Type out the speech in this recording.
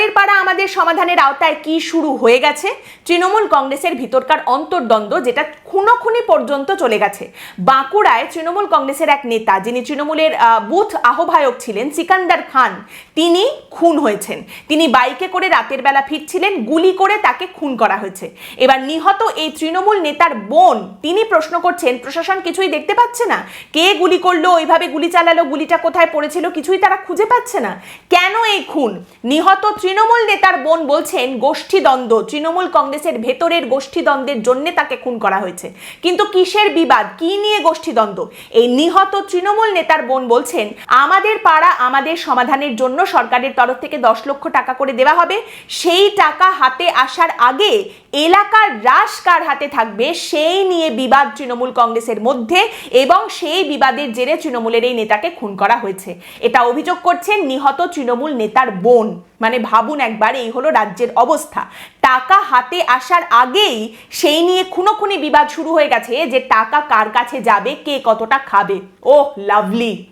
আমাদের পাড়া, আমাদের সমাধানের আওতায় কি শুরু হয়ে গেছে? তৃণমূল কংগ্রেসের ভিতরকার অন্তর্দ্বন্দ্ব যেটা খুনোখুনি পর্যন্ত চলে গেছে। বাঁকুড়ায় তৃণমূল কংগ্রেসের এক নেতা, যিনি তৃণমূলের বুথ আহ্বায়ক ছিলেন, সিকান্দার খান, তিনি খুন হয়েছেন। তিনি বাইকে করে রাতের বেলা ফিরছিলেন, গুলি করে তাকে খুন করা হয়েছে। এবার নিহত এই তৃণমূল নেতার বোন, তিনি প্রশ্ন করছেন, প্রশাসন কিছুই দেখতে পাচ্ছে না? কে গুলি করল, ওইভাবে গুলি চালালো, গুলিটা কোথায় পড়েছিল, কিছুই তারা খুঁজে পাচ্ছে না। কেন এই খুন? নিহত তৃণমূল নেতার বোন বলছেন, গোষ্ঠীদ্বন্দ্ব। তৃণমূল কংগ্রেসের ভেতরের গোষ্ঠীদ্বন্দ্বের জন্য তাকে খুন করা হয়েছে। কিন্তু কিসের বিবাদ? কি নিয়ে গোষ্ঠীদ্বন্দ্ব? এই নিহত তৃণমূল নেতার বোন বলছেন, আমাদের পাড়া আমাদের সমাধানের জন্য সরকারের তরফ থেকে দশ লক্ষ টাকা করে দেওয়া হবে। সেই টাকা হাতে আসার আগে এলাকার রাশ কার হাতে থাকবে, সেই নিয়ে বিবাদ তৃণমূল কংগ্রেসের মধ্যে এবং সেই বিবাদের জেরে তৃণমূলের এই নেতাকে খুন করা হয়েছে। এটা অভিযোগ করছেন নিহত তৃণমূল নেতার বোন। মানে ভাবুন একবার, এই হলো রাজ্যের অবস্থা। টাকা হাতে আসার আগেই সেই নিয়ে খুনোখুনি বিবাদ শুরু হয়ে গেছে যে টাকা কার কাছে যাবে, কে কতটা খাবে। Oh, lovely.